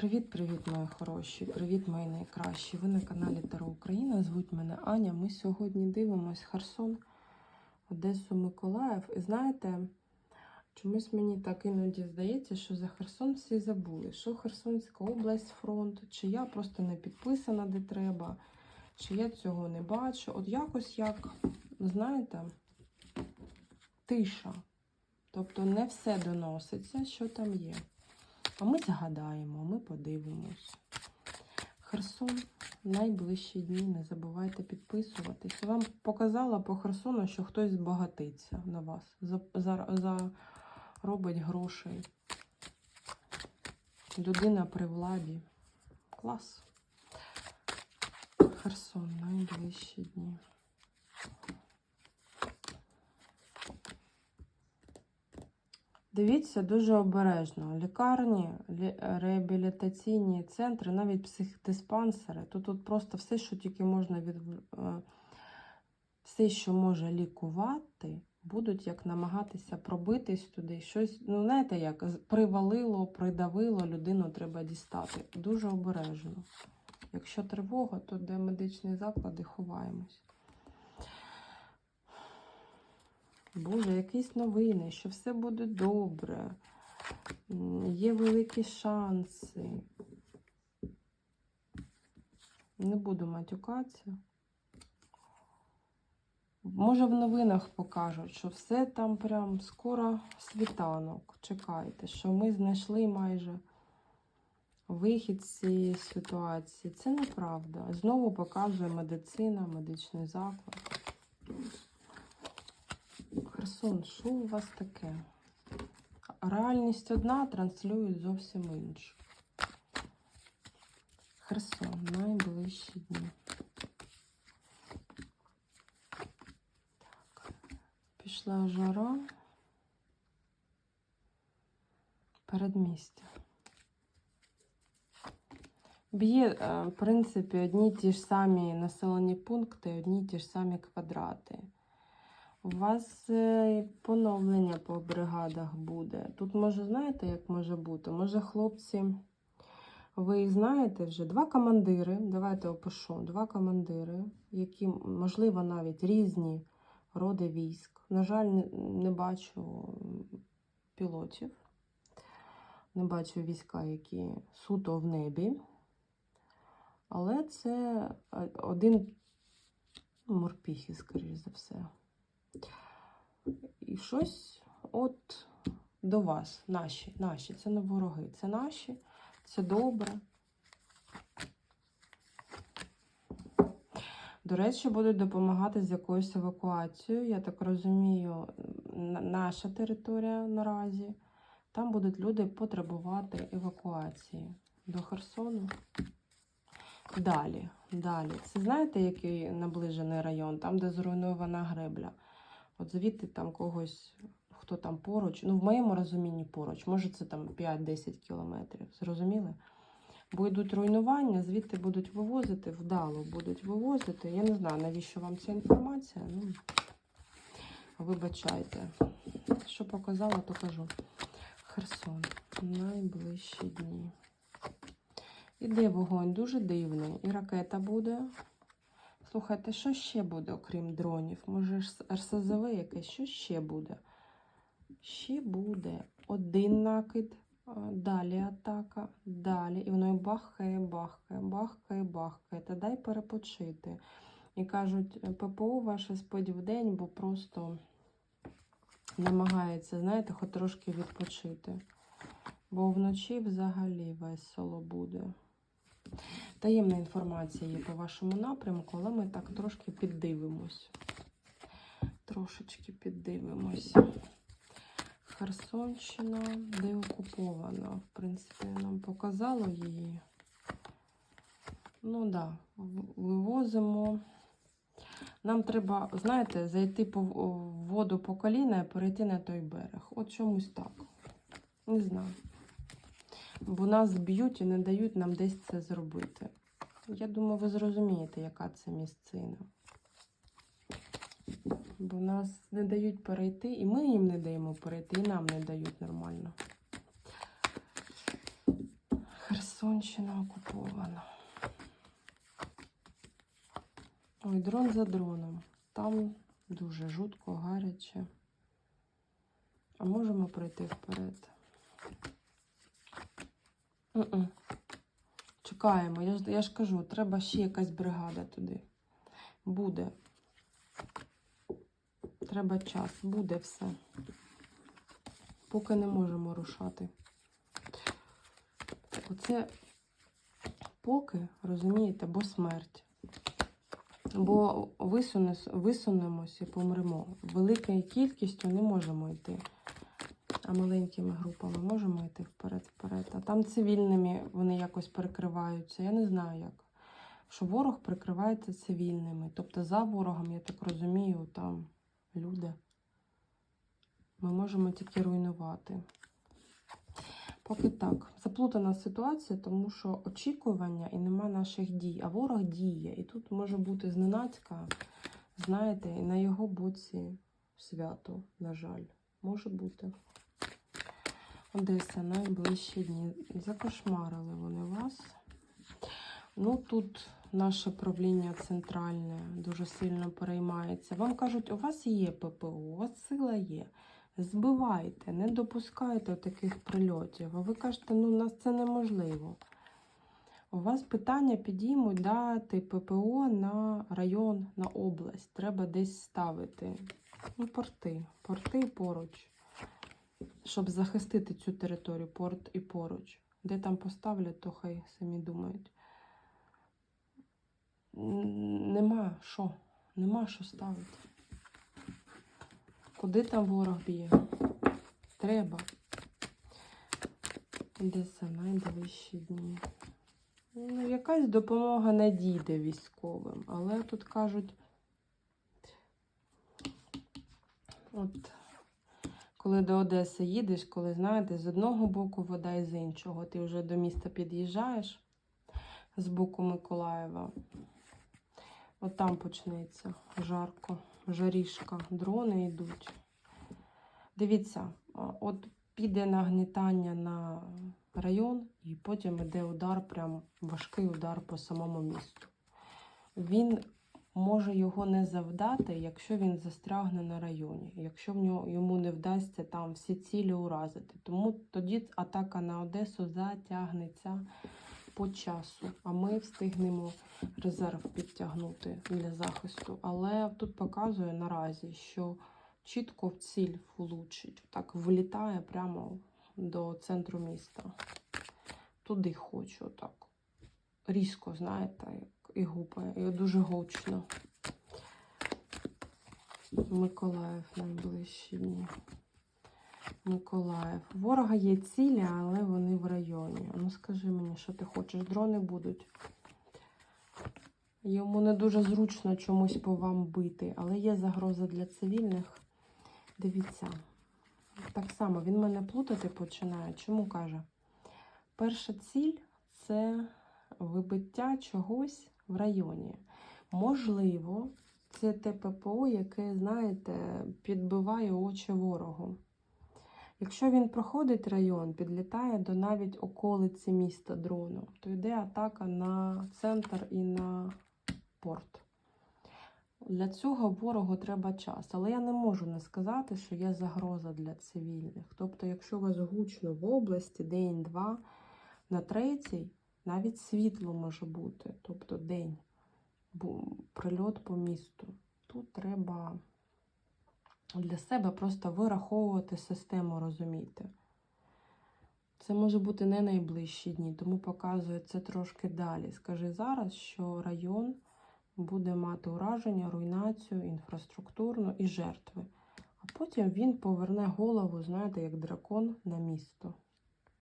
Привіт-привіт, мої хороші! Привіт, мої найкращі! Ви на каналі Таро Україна. Звуть мене Аня. Ми сьогодні дивимось Херсон, Одесу, Миколаїв. І знаєте, чомусь мені так іноді здається, що за Херсон всі забули. Що Херсонська область, фронт, чи я просто не підписана де треба, чи я цього не бачу. От якось як, знаєте, тиша. Тобто не все доноситься, що там є. А ми згадаємо, ми подивимось. Херсон найближчі дні. Не забувайте підписуватись. Вам показала по Херсону, що хтось збагатиться на вас. За, за, за робить грошей. Людина при владі. Клас. Херсон найближчі дні. Дивіться дуже обережно. Лікарні, лі- реабілітаційні центри, навіть психдиспансери. Тут, тут просто все, що тільки можна від е, все, що може лікувати, будуть як намагатися пробитись туди. Щось, ну знаєте, як привалило, придавило, людину треба дістати. Дуже обережно. Якщо тривога, то де медичні заклади ховаємось. Боже, якісь новини, що все буде добре. Є великі шанси. Не буду матюкатися. Може, в новинах покажуть, що все там прям скоро світанок. Чекайте, що ми знайшли майже вихід з цієї ситуації. Це неправда. Знову показує медицина, медичний заклад. Херсон, що у вас таке? Реальність одна, транслюють зовсім іншу. Херсон, найближчі дні. Так. Пішла жара. Передмістя. Б'є, е, в принципі, одні ті ж самі населені пункти, одні ті ж самі квадрати. У вас е, поновлення по бригадах буде. Тут може, знаєте, як може бути? Може, хлопці, ви знаєте вже два командири. Давайте опишу. Два командири, які, можливо, навіть різні роди військ. На жаль, не, бачу пілотів, не бачу війська, які суто в небі. Але це е, один морпіхи, скоріш за все. І щось от до вас, наші, наші, це не вороги, це наші, це добре. До речі, будуть допомагати з якоюсь евакуацією. Я так розумію, наша територія наразі. Там будуть люди потребувати евакуації до Херсону. Далі, далі. Це знаєте, який наближений район, там, де зруйнована гребля. От звідти там когось, хто там поруч, ну в моєму розумінні поруч, може це там 5-10 кілометрів. Зрозуміли? Бо йдуть руйнування, звідти будуть вивозити, вдало будуть вивозити. Я не знаю, навіщо вам ця інформація. Ну, вибачайте. Що показала, то кажу. Херсон. Найближчі дні. Іде вогонь, дуже дивний. І ракета буде. Слухайте, що ще буде, окрім дронів? Може, РСЗВ якесь, що ще буде? Ще буде один накид, далі атака, далі. І воно бахкає, бахкає, бахкає, бахкає. Та дай перепочити. І кажуть, ППО ваше спить в день, бо просто намагається, знаєте, хоч трошки відпочити. Бо вночі взагалі весело буде. Таємна інформація є по вашому напрямку, але ми так трошки піддивимось. Трошечки піддивимось. Херсонщина, де окупована. В принципі, нам показало її. Ну так, да, вивозимо. Нам треба, знаєте, зайти по воду по коліна і перейти на той берег. От чомусь так. Не знаю. Бо нас б'ють і не дають нам десь це зробити. Я думаю, ви зрозумієте, яка це місцина. Бо нас не дають перейти, і ми їм не даємо перейти, і нам не дають нормально. Херсонщина окупована. Ой, дрон за дроном. Там дуже жутко, гаряче. А можемо пройти вперед? М-м. Чекаємо. Я ж, я ж кажу, треба ще якась бригада туди. Буде. Треба час. Буде все. Поки не можемо рушати. Оце поки, розумієте, бо смерть. Бо висуне, висунемось і помремо. Великою кількістю не можемо йти. А маленькими групами можемо йти вперед-вперед. А там цивільними вони якось перекриваються. Я не знаю як. Що ворог прикривається цивільними. Тобто за ворогом, я так розумію, там люди. Ми можемо тільки руйнувати. Поки так. Заплутана ситуація, тому що очікування і нема наших дій, а ворог діє. І тут може бути зненацька, знаєте, і на його боці свято, на жаль. Може бути. Одеса, найближчі дні. Закошмарили вони вас. Ну, тут наше правління центральне дуже сильно переймається. Вам кажуть, у вас є ППО, у вас сила є. Збивайте, не допускайте таких прильотів. А ви кажете, ну у нас це неможливо. У вас питання підіймуть дати ППО на район, на область. Треба десь ставити. Ну, порти. Порти поруч. Щоб захистити цю територію, порт і поруч. Де там поставлять, то хай самі думають. Нема що. Нема що ставити. Куди там ворог б'є? Треба. Одеса найближчі дні. Ну, якась допомога надійде військовим, але тут кажуть, от коли до Одеси їдеш, коли знаєте, з одного боку вода і з іншого. Ти вже до міста під'їжджаєш з боку Миколаєва. От там почнеться жарко, жарішка, дрони йдуть. Дивіться, от піде нагнітання на район, і потім йде удар, прям важкий удар по самому місту. Він може його не завдати, якщо він застрягне на районі, якщо в нього йому не вдасться там всі цілі уразити. Тому тоді атака на Одесу затягнеться по часу, а ми встигнемо резерв підтягнути для захисту. Але тут показує наразі, що чітко в ціль влучить. Так влітає прямо до центру міста. Туди хочу, так. Різко, знаєте, і гупає, і дуже гучно. Миколаїв найближчі дні. Миколаїв. Ворога є цілі, але вони в районі. Ну скажи мені, що ти хочеш? Дрони будуть. Йому не дуже зручно чомусь по вам бити, але є загроза для цивільних. Дивіться, так само він мене плутати починає. Чому каже? Перша ціль це вибиття чогось в районі. Можливо, це те ППО, яке, знаєте, підбиває очі ворогу. Якщо він проходить район, підлітає до навіть околиці міста дроном, то йде атака на центр і на порт. Для цього ворогу треба час. Але я не можу не сказати, що є загроза для цивільних. Тобто, якщо у вас гучно в області день-два, на третій навіть світло може бути, тобто день, прильот по місту. Тут треба для себе просто вираховувати систему, розуміти. Це може бути не найближчі дні, тому показує це трошки далі. Скажи зараз, що район буде мати ураження, руйнацію, інфраструктурну і жертви. А потім він поверне голову, знаєте, як дракон на місто.